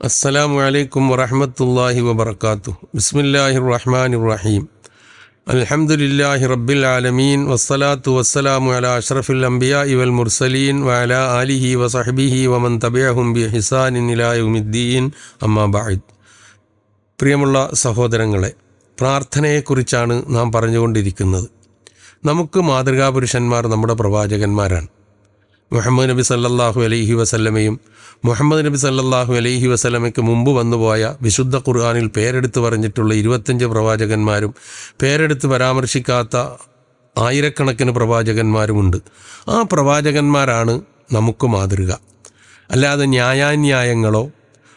അസ്സലാമു അലൈക്കും വറഹമത്തല്ലാഹി വബർക്കാത്തു ബിസ്മില്ലാഹി റഹ്മാൻ റഹീം അൽഹംദുലില്ലാഹി റബ്ബിൽ ആലമീൻ. വസ്സലാത്തു വസ്സലാമു അല അഷ്റഫിൽ അംബിയ ഇവൽ മുർസലീൻ വഅല ആലിഹി വസഹബിഹി വമൻ തബിയഹും ബി ഹിസാനിൻ ഇലായുദ്ദീൻ അമ്മാ ബഅദ്. പ്രിയമുള്ള സഹോദരങ്ങളെ പ്രാർത്ഥനയെക്കുറിച്ചാണ് നാം പറഞ്ഞുകൊണ്ടിരിക്കുന്നത്. നമുക്ക് മാതൃകാപുരുഷന്മാർ നമ്മുടെ പ്രവാചകന്മാരാണ്. മുഹമ്മദ് നബി സല്ലാഹു അലൈഹി വസല്ലമയും മുഹമ്മദ് നബി സല്ലാഹു അലൈഹി വസല്ലമയ്ക്ക് മുമ്പ് വന്നുപോയ വിശുദ്ധ ഖുർആാനിൽ പേരെടുത്ത് പറഞ്ഞിട്ടുള്ള ഇരുപത്തഞ്ച് പ്രവാചകന്മാരും പേരെടുത്ത് പരാമർശിക്കാത്ത ആയിരക്കണക്കിന് പ്രവാചകന്മാരുമുണ്ട്. ആ പ്രവാചകന്മാരാണ് നമുക്ക് മാതൃക. അല്ലാതെ ന്യായാന്യായങ്ങളോ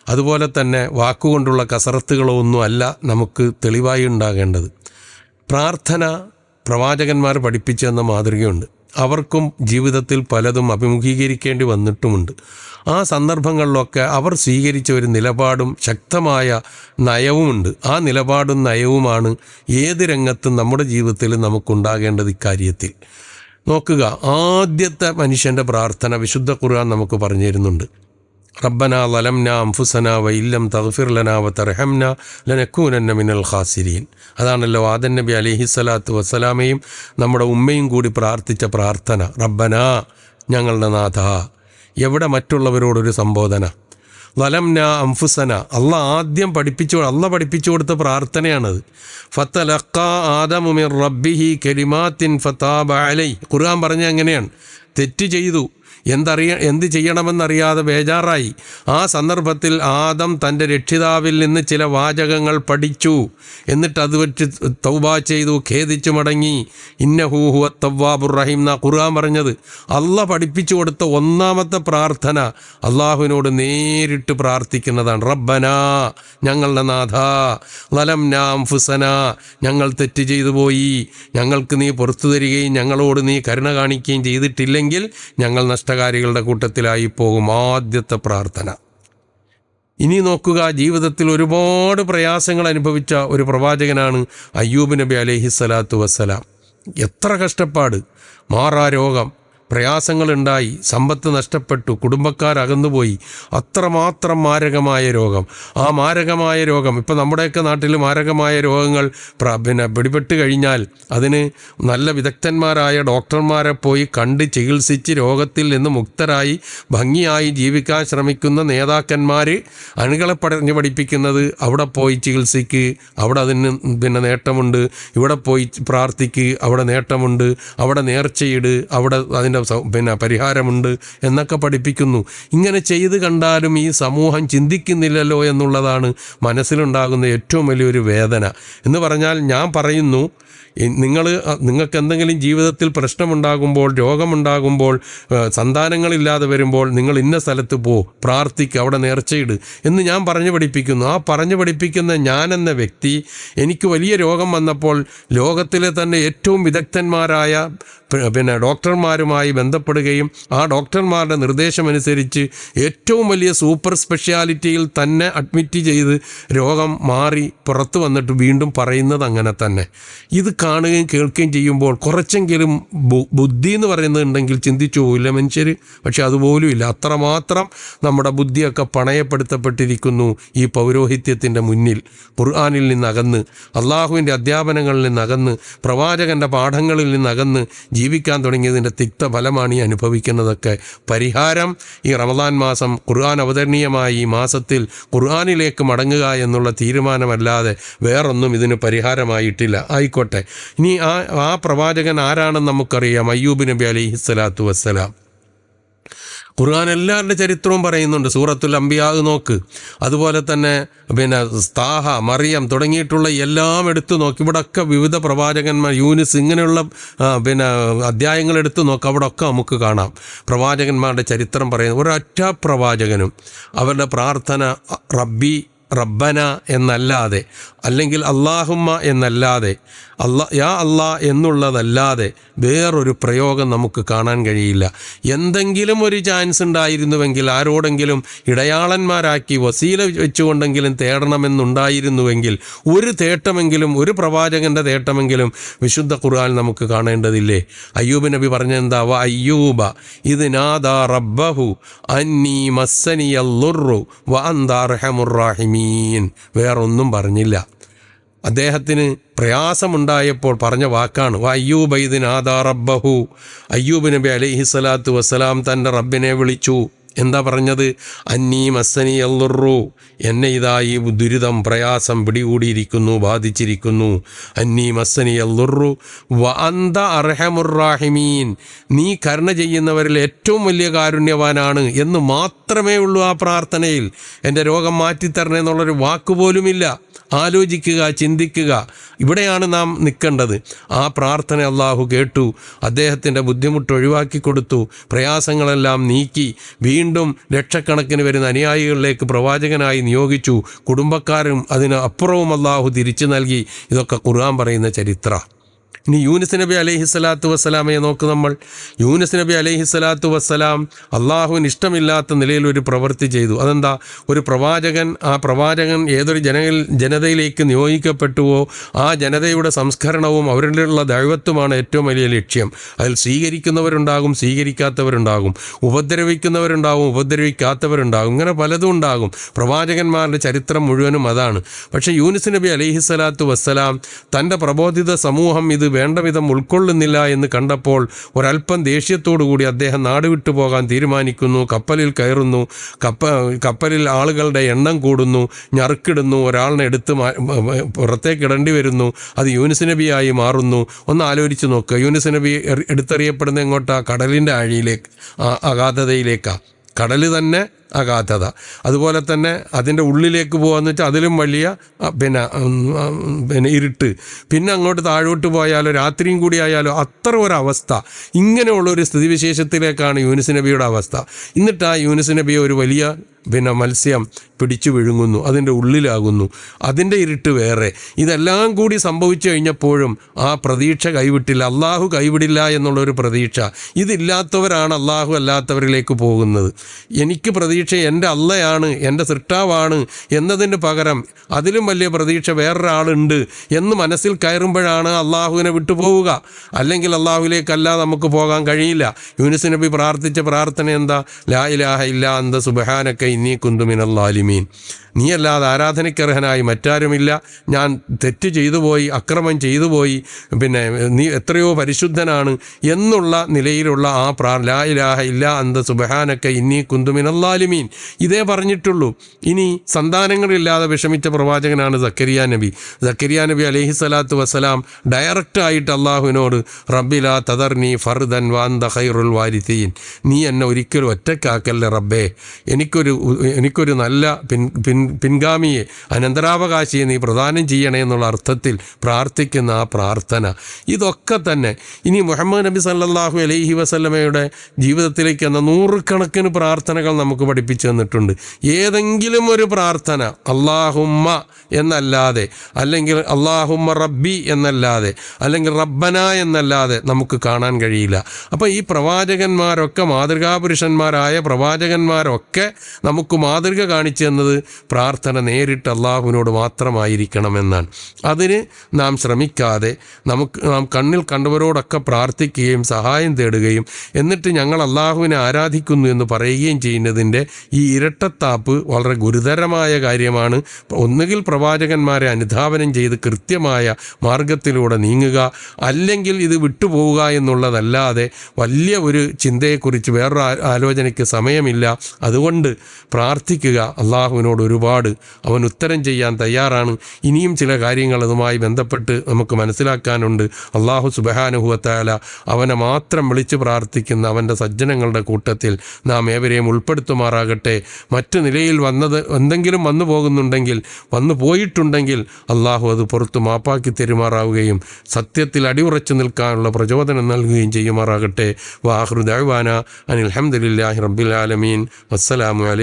അതുപോലെ തന്നെ വാക്കുകൊണ്ടുള്ള കസറത്തുകളോ ഒന്നും അല്ല നമുക്ക് തെളിവായി ഉണ്ടാകേണ്ടത്. പ്രാർത്ഥന പ്രവാചകന്മാർ പഠിപ്പിച്ചു തന്ന മാതൃകയുണ്ട്. അവർക്കും ജീവിതത്തിൽ പലതും അഭിമുഖീകരിക്കേണ്ടി വന്നിട്ടുമുണ്ട്. ആ സന്ദർഭങ്ങളിലൊക്കെ അവർ സ്വീകരിച്ച ഒരു നിലപാടും ശക്തമായ നയവുമുണ്ട്. ആ നിലപാടും നയവുമാണ് ഏത് രംഗത്തും നമ്മുടെ ജീവിതത്തിൽ നമുക്കുണ്ടാകേണ്ടത് ഇക്കാര്യത്തിൽ. നോക്കുക ആദ്യത്തെ മനുഷ്യന്റെ പ്രാർത്ഥന വിശുദ്ധ ഖുർആൻ നമുക്ക് പറഞ്ഞു തരുന്നുണ്ട് റബ്ബന ലലംന അംഫുസന വയില്ലം തഗ്ഫിർ ലന വ തർഹംന ലനക്കൂനന്ന മിനൽ ഖാസിരീൻ അതാണല്ലോ ആദൻ നബി അലൈഹി സ്വലാത്തു വസ്സലാമയും നമ്മുടെ ഉമ്മയും കൂടി പ്രാർത്ഥിച്ച പ്രാർത്ഥന. റബ്ബന ഞങ്ങളുടെ നാഥ എവിടെ മറ്റുള്ളവരോടൊരു സംബോധന. ലലംന അംഫുസന അല്ല ആദ്യം പഠിപ്പിച്ചു അല്ല പഠിപ്പിച്ചു കൊടുത്ത പ്രാർത്ഥനയാണത്. ഫത്തലക്ക ആദമുമിർ റബ്ബിഹി കെലിമാത്തിൻ ഫത്താബ അലൈ ഖുർആൻ പറഞ്ഞ അങ്ങനെയാണ് തെറ്റ് ചെയ്തു. എന്തറിയ എന്ത് ചെയ്യണമെന്നറിയാതെ ബേജാറായി. ആ സന്ദർഭത്തിൽ ആദം തന്റെ രക്ഷിതാവിൽ നിന്ന് ചില വാചകങ്ങൾ പഠിച്ചു. എന്നിട്ട് അത് വെച്ച് തൗബ ചെയ്തു ഖേദിച്ചു മടങ്ങി. ഇന്നഹൂഹുവ തവ്വാബുർ റഹീം എന്നാ ഖുർആൻ പറഞ്ഞത്. അല്ല പഠിപ്പിച്ചു കൊടുത്ത ഒന്നാമത്തെ പ്രാർത്ഥന അള്ളാഹുവിനോട് നേരിട്ട് പ്രാർത്ഥിക്കുന്നതാണ്. റബ്ബന ഞങ്ങളുടെ നാഥ ലലം നാം ഫുസന ഞങ്ങൾ തെറ്റ് ചെയ്തു പോയി. ഞങ്ങൾക്ക് നീ പുറത്തു തരികയും ഞങ്ങളോട് നീ കരുണ കാണിക്കുകയും ചെയ്തിട്ടില്ലെങ്കിൽ ഞങ്ങൾ നഷ്ടകാരികളുടെ കൂട്ടത്തിലായി പോകും ആദ്യത്തെ പ്രാർത്ഥന. ഇനി നോക്കുക ജീവിതത്തിൽ ഒരുപാട് പ്രയാസങ്ങൾ അനുഭവിച്ച ഒരു പ്രവാചകനാണ് അയ്യൂബ് നബി അലഹി സ്വലാത്തു വസ്സലാം. എത്ര കഷ്ടപ്പാട് മാറാ രോഗം. പ്രയാസങ്ങളുണ്ടായി സമ്പത്ത് നഷ്ടപ്പെട്ടു കുടുംബക്കാരകന്നുപോയി. അത്രമാത്രം മാരകമായ രോഗം. ആ മാരകമായ രോഗം ഇപ്പം നമ്മുടെയൊക്കെ നാട്ടിൽ മാരകമായ രോഗങ്ങൾ പിന്നെ പിടിപെട്ട് കഴിഞ്ഞാൽ അതിന് നല്ല വിദഗ്ധന്മാരായ ഡോക്ടർമാരെ പോയി കണ്ട് ചികിത്സിച്ച് രോഗത്തിൽ നിന്ന് മുക്തരായി ഭംഗിയായി ജീവിക്കാൻ ശ്രമിക്കുന്ന നേതാക്കന്മാർ അണികളെ പഠിഞ്ഞ് പഠിപ്പിക്കുന്നത് അവിടെ പോയി ചികിത്സിക്ക് അവിടെ അതിന് പിന്നെ നേട്ടമുണ്ട്. ഇവിടെ പോയി പ്രാർത്ഥിക്ക് അവിടെ നേട്ടമുണ്ട്. അവിടെ നേർച്ചയിട് അവിടെ അതിന്റെ സൗ- പിന്നെ പരിഹാരമുണ്ട് എന്നൊക്കെ പഠിപ്പിക്കുന്നു. ഇങ്ങനെ ചെയ്ത് കണ്ടാലും ഈ സമൂഹം ചിന്തിക്കുന്നില്ലല്ലോ എന്നുള്ളതാണ് മനസ്സിലുണ്ടാകുന്ന ഏറ്റവും വലിയൊരു വേദന. എന്ന് പറഞ്ഞാൽ ഞാൻ പറയുന്നു നിങ്ങൾ നിങ്ങൾക്ക് എന്തെങ്കിലും ജീവിതത്തിൽ പ്രശ്നമുണ്ടാകുമ്പോൾ രോഗമുണ്ടാകുമ്പോൾ സന്താനങ്ങളില്ലാതെ വരുമ്പോൾ നിങ്ങൾ ഇന്ന സ്ഥലത്ത് പോ പ്രാർത്ഥിക്കുക അവിടെ നേർച്ചയിട് എന്ന് ഞാൻ പറഞ്ഞു പഠിപ്പിക്കുന്നു. ആ പറഞ്ഞു പഠിപ്പിക്കുന്ന ഞാൻ എന്ന വ്യക്തി എനിക്ക് വലിയ രോഗം വന്നപ്പോൾ ലോകത്തിലെ തന്നെ ഏറ്റവും വിദഗ്ധന്മാരായ പിന്നെ ഡോക്ടർമാരുമായി ബന്ധപ്പെടുകയും ആ ഡോക്ടർമാരുടെ നിർദ്ദേശമനുസരിച്ച് ഏറ്റവും വലിയ സൂപ്പർ സ്പെഷ്യാലിറ്റിയിൽ തന്നെ അഡ്മിറ്റ് ചെയ്ത് രോഗം മാറി പുറത്തു വന്നിട്ട് വീണ്ടും പറയുന്നത് അങ്ങനെ തന്നെ. ഇത് കാണുകയും കേൾക്കുകയും ചെയ്യുമ്പോൾ കുറച്ചെങ്കിലും ബുദ്ധി എന്ന് പറയുന്നുണ്ടെങ്കിൽ ചിന്തിച്ചു പോവില്ല മനുഷ്യർ പക്ഷെ അതുപോലും ഇല്ല. അത്രമാത്രം നമ്മുടെ ബുദ്ധിയൊക്കെ പണയപ്പെടുത്തപ്പെട്ടിരിക്കുന്നു ഈ പൗരോഹിത്യത്തിന്റെ മുന്നിൽ. ഖുർആാനിൽ നിന്നകന്ന് അള്ളാഹുവിന്റെ അധ്യാപനങ്ങളിൽ നിന്നകന്ന് പ്രവാചകന്റെ പാഠങ്ങളിൽ നിന്നകന്ന് ജീവിക്കാൻ തുടങ്ങിയതിന്റെ തിക്ത ഫലമാണ് ഈ അനുഭവിക്കുന്നതൊക്കെ. പരിഹാരം ഈ റമദാൻ മാസം ഖുർആൻ അവതരണീയമായ ഈ മാസത്തിൽ ഖുർആാനിലേക്ക് മടങ്ങുക എന്നുള്ള തീരുമാനമല്ലാതെ വേറൊന്നും ഇതിന് പരിഹാരമായിട്ടില്ല. ആയിക്കോട്ടെ. ഇനി ആ ആ പ്രവാചകൻ ആരാണെന്ന് നമുക്കറിയാം. അയ്യൂബ് നബി അലി സ്വലാത്തു വസ്സലാം. ഖുർആൻ എല്ലാവരുടെ ചരിത്രവും പറയുന്നുണ്ട്. സൂറത്തുൽ അംബിയാവ് നോക്ക്. അതുപോലെ തന്നെ പിന്നെ സ്താഹ മറിയം തുടങ്ങിയിട്ടുള്ള എല്ലാം എടുത്തു നോക്കി. ഇവിടെയൊക്കെ വിവിധ പ്രവാചകന്മാർ യൂനിസ് ഇങ്ങനെയുള്ള പിന്നെ അധ്യായങ്ങൾ എടുത്തു നോക്ക്. അവിടെ ഒക്കെ നമുക്ക് കാണാം. പ്രവാചകന്മാരുടെ ചരിത്രം പറയുന്നത്. ഒരൊറ്റ പ്രവാചകനും അവരുടെ പ്രാർത്ഥന റബ്ബി റബ്ബന എന്നല്ലാതെ അല്ലെങ്കിൽ അള്ളാഹുമ്മ എന്നല്ലാതെ അല്ലാ യാ അല്ലാ എന്നുള്ളതല്ലാതെ വേറൊരു പ്രയോഗം നമുക്ക് കാണാൻ കഴിയില്ല. എന്തെങ്കിലും ഒരു ചാൻസ് ഉണ്ടായിരുന്നുവെങ്കിൽ ആരോടെങ്കിലും ഇടയാളന്മാരാക്കി വസീല വെച്ചുകൊണ്ടെങ്കിലും തേടണമെന്നുണ്ടായിരുന്നുവെങ്കിൽ ഒരു തേട്ടമെങ്കിലും ഒരു പ്രവാചകന്റെ തേട്ടമെങ്കിലും വിശുദ്ധ ഖുർആൻ നമുക്ക് കാണേണ്ടതില്ലേ? അയ്യൂബ് നബി പറഞ്ഞെന്താ? വ അയ്യൂബ ഇത് നാദാ റബ്ബഹു അന്നീ മസ്സനിയല്ലുറു വ അന്താർഹമുറാഹിമീൻ വേറൊന്നും പറഞ്ഞില്ല. അദ്ദേഹത്തിന് പ്രയാസമുണ്ടായപ്പോൾ പറഞ്ഞ വാക്കാണ്. വ അയ്യൂബ് ഇതിൻ ആദാ റബ്ബഹു. അയ്യൂബ് നബി അലൈഹി സ്വലാത്തു വസ്സലാം തന്റെ റബ്ബിനെ വിളിച്ചു. എന്താ പറഞ്ഞത്? അന്നീ മസ്സനി അല്ലുറു. എന്നെ ഇതാ ഈ ദുരിതം പ്രയാസം പിടികൂടിയിരിക്കുന്നു ബാധിച്ചിരിക്കുന്നു. അന്നീ മസ്സനി അല്ലുറു. വ അന്ത അർഹമുറാഹിമീൻ നീ കരുണ ചെയ്യുന്നവരിൽ ഏറ്റവും വലിയ കാരുണ്യവാനാണ് എന്ന് മാത്രമേ ഉള്ളൂ ആ പ്രാർത്ഥനയിൽ. എന്റെ രോഗം മാറ്റിത്തരണേ എന്നുള്ളൊരു വാക്കുപോലുമില്ല ആലോചിക്കുക ചിന്തിക്കുക. ഇവിടെയാണ് നാം നിൽക്കേണ്ടത്. ആ പ്രാർത്ഥന അള്ളാഹു കേട്ടു. അദ്ദേഹത്തിന്റെ ബുദ്ധിമുട്ട് ഒഴിവാക്കി കൊടുത്തു. പ്രയാസങ്ങളെല്ലാം നീക്കി. വീണ്ടും ലക്ഷക്കണക്കിന് വരുന്ന അനുയായികളിലേക്ക് പ്രവാചകനായി നിയോഗിച്ചു. കുടുംബക്കാരും അതിന് അപ്പുറവും അള്ളാഹു തിരിച്ചു നൽകി. ഇതൊക്കെ ഖുർആൻ പറയുന്ന ചരിത്ര. ഇനി യൂനിസ് നബി അലൈഹി സ്വലാത്തു വസ്സലാമയെ നോക്ക് നമ്മൾ. യൂനിസ് നബി അലൈഹി സ്വലാത്തു വസ്സലാം അള്ളാഹുവിന് ഇഷ്ടമില്ലാത്ത നിലയിൽ ഒരു പ്രവൃത്തി ചെയ്തു. അതെന്താ? ഒരു പ്രവാചകൻ ആ പ്രവാചകൻ ഏതൊരു ജനയിൽ ജനതയിലേക്ക് നിയോഗിക്കപ്പെട്ടുവോ ആ ജനതയുടെ സംസ്കരണവും അവരിലുള്ള ദൈവത്വമാണ് ഏറ്റവും വലിയ ലക്ഷ്യം. അതിൽ സ്വീകരിക്കുന്നവരുണ്ടാകും സ്വീകരിക്കാത്തവരുണ്ടാകും. ഉപദ്രവിക്കുന്നവരുണ്ടാകും ഉപദ്രവിക്കാത്തവരുണ്ടാകും. ഇങ്ങനെ പലതും ഉണ്ടാകും. പ്രവാചകന്മാരുടെ ചരിത്രം മുഴുവനും അതാണ്. പക്ഷേ യൂനിസ് നബി അലൈഹി സ്വലാത്തു വസ്സലാം തന്റെ പ്രബോധിത സമൂഹം ഇത് വേണ്ട വിധം ഉൾക്കൊള്ളുന്നില്ല എന്ന് കണ്ടപ്പോൾ ഒരല്പം ദേഷ്യത്തോടുകൂടി അദ്ദേഹം നാട് വിട്ടു പോകാൻ തീരുമാനിക്കുന്നു. കപ്പലിൽ കയറുന്നു. കപ്പ കപ്പലിൽ ആളുകളുടെ എണ്ണം കൂടുന്നു. ഞറുക്കിടുന്നു. ഒരാളിനെ എടുത്ത് പുറത്തേക്ക് ഇടേണ്ടി വരുന്നു. അത് യൂനിസ് നബിയായി മാറുന്നു. ഒന്ന് ആലോചിച്ച് നോക്കുക യൂനിസ് നബി എടുത്തെറിയപ്പെടുന്ന എങ്ങോട്ടാ? കടലിന്റെ ആഴിയിലേക്ക് അഗാധതയിലേക്കാണ് കടൽ തന്നെ അഗാധത. അതുപോലെ തന്നെ അതിന്റെ ഉള്ളിലേക്ക് പോകാന്ന് വെച്ചാൽ അതിലും വലിയ പിന്നെ പിന്നെ ഇരുട്ട്. പിന്നെ അങ്ങോട്ട് താഴോട്ട് പോയാലോ രാത്രിയും കൂടി ആയാലോ അത്ര ഒരവസ്ഥ. ഇങ്ങനെയുള്ള ഒരു സ്ഥിതിവിശേഷത്തിലേക്കാണ് യൂനിസ് നബിയുടെ അവസ്ഥ. എന്നിട്ട് ആ യൂനിസ് നബിയെ ഒരു വലിയ പിന്നെ മത്സ്യം പിടിച്ചു വിഴുങ്ങുന്നു അതിന്റെ ഉള്ളിലാകുന്നു. അതിന്റെ ഇരുട്ട് വേറെ. ഇതെല്ലാം കൂടി സംഭവിച്ചു കഴിഞ്ഞപ്പോഴും ആ പ്രതീക്ഷ കൈവിട്ടില്ല. അള്ളാഹു കൈവിടില്ല എന്നുള്ളൊരു പ്രതീക്ഷ. ഇതില്ലാത്തവരാണ് അള്ളാഹു അല്ലാത്തവരിലേക്ക് പോകുന്നത്. എനിക്ക് പ്രതീക്ഷ എന്റെ അള്ളയാണ് എന്റെ സൃഷ്ടാവാണ് എന്നതിന് പകരം അതിലും വലിയ പ്രതീക്ഷ വേറൊരാളുണ്ട് എന്ന് മനസ്സിൽ കയറുമ്പോഴാണ് അള്ളാഹുവിനെ വിട്ടുപോവുക. അല്ലെങ്കിൽ അള്ളാഹുവിലേക്കല്ല നമുക്ക് പോകാൻ കഴിയില്ല. യൂനിസ് നബി പ്രാർത്ഥിച്ച പ്രാർത്ഥന എന്താ? ലാ ഇലാഹ ഇല്ല അന്ത സുബഹാനക്ക ഇന്നീ കുന്തുമിനൽ ലാലിമീൻ. നീയല്ലാതെ ആരാധനയ്ക്കർഹനായി മറ്റാരുമില്ല. ഞാൻ തെറ്റ് ചെയ്തു പോയി അക്രമം ചെയ്തു പോയി പിന്നെ നീ എത്രയോ പരിശുദ്ധനാണ് എന്നുള്ള നിലയിലുള്ള ആ പ്രാ ലാ ഇലാഹ ഇല്ല അന്ത സുബഹാനൊക്കെ ഇന്നീ കുന്തുമിനൽ ലാലിമീൻ. ഇതേ പറഞ്ഞിട്ടുള്ളൂ. ഇനി സന്താനങ്ങളില്ലാതെ വിഷമിച്ച പ്രവാചകനാണ് സക്കരിയ നബി. സക്കരിയ നബി അലഹി സ്വലാത്തു വസ്സലാം ഡയറക്റ്റായിട്ട് അള്ളാഹുവിനോട് റബ്ബില തദർനി ഫർദൻ വാന്ത ഖൈറുൽ വാരിത്തീൻ നീ എന്നെ ഒരിക്കലും ഒറ്റക്കാക്കല്ലേ റബ്ബേ. എനിക്കൊരു എനിക്കൊരു നല്ല പിൻ പിൻ പിൻഗാമിയെ അനന്തരാവകാശിയെ നീ പ്രദാനം ചെയ്യണേ എന്നുള്ള അർത്ഥത്തിൽ പ്രാർത്ഥിക്കുന്ന ആ പ്രാർത്ഥന. ഇതൊക്കെ തന്നെ ഇനി മുഹമ്മദ് നബി സല്ലാഹു അലൈഹി വസല്ലമയുടെ ജീവിതത്തിലേക്ക് എന്ന നൂറുകണക്കിന് പ്രാർത്ഥനകൾ നമുക്ക് പഠിപ്പിച്ചു തന്നിട്ടുണ്ട്. ഏതെങ്കിലും ഒരു പ്രാർത്ഥന അള്ളാഹുമ്മ എന്നല്ലാതെ അല്ലെങ്കിൽ അള്ളാഹുമ്മ റബ്ബി എന്നല്ലാതെ അല്ലെങ്കിൽ റബ്ബന എന്നല്ലാതെ നമുക്ക് കാണാൻ കഴിയില്ല. അപ്പോൾ ഈ പ്രവാചകന്മാരൊക്കെ മാതൃകാപുരുഷന്മാരായ പ്രവാചകന്മാരൊക്കെ നമുക്ക് മാതൃക കാണിച്ചു തന്നത് പ്രാർത്ഥന നേരിട്ട് അള്ളാഹുവിനോട് മാത്രമായിരിക്കണമെന്നാണ്. അതിന് നാം ശ്രമിക്കാതെ നമുക്ക് നാം കണ്ണിൽ കണ്ടവരോടൊക്കെ പ്രാർത്ഥിക്കുകയും സഹായം തേടുകയും എന്നിട്ട് ഞങ്ങൾ അള്ളാഹുവിനെ ആരാധിക്കുന്നു എന്ന് പറയുകയും ചെയ്യുന്നതിന്റെ ഈ ഇരട്ടത്താപ്പ് വളരെ ഗുരുതരമായ കാര്യമാണ്. ഒന്നുകിൽ പ്രവാചകന്മാരെ അനുധാവനം ചെയ്ത് കൃത്യമായ മാർഗത്തിലൂടെ നീങ്ങുക അല്ലെങ്കിൽ ഇത് വിട്ടുപോവുക എന്നുള്ളതല്ലാതെ വലിയ ഒരു ചിന്തയെക്കുറിച്ച് വേറൊരു ആലോചനയ്ക്ക് സമയമില്ല. അതുകൊണ്ട് പ്രാർത്ഥിക്കുക. അള്ളാഹുവിനോട് ഒരുപാട് അവൻ ഉത്തരം ചെയ്യാൻ തയ്യാറാണ്. ഇനിയും ചില കാര്യങ്ങൾ അതുമായി ബന്ധപ്പെട്ട് നമുക്ക് മനസ്സിലാക്കാനുണ്ട്. അള്ളാഹു സുബഹാനുഹുവത്താല അവനെ മാത്രം വിളിച്ച് പ്രാർത്ഥിക്കുന്ന അവന്റെ സജ്ജനങ്ങളുടെ കൂട്ടത്തിൽ നാം ഏവരെയും ഉൾപ്പെടുത്തുമാറാകട്ടെ. മറ്റു നിലയിൽ വന്നത് എന്തെങ്കിലും വന്നു പോകുന്നുണ്ടെങ്കിൽ വന്നു പോയിട്ടുണ്ടെങ്കിൽ അള്ളാഹു അത് പുറത്ത് മാപ്പാക്കി തെരുമാറാവുകയും സത്യത്തിൽ അടിയുറച്ചു നിൽക്കാനുള്ള പ്രചോദനം നൽകുകയും ചെയ്യുമാറാകട്ടെ. വാഹൃദാന അനിൽ ഹംദുലില്ലാഹി റബ്ബിൽ ആലമീൻ.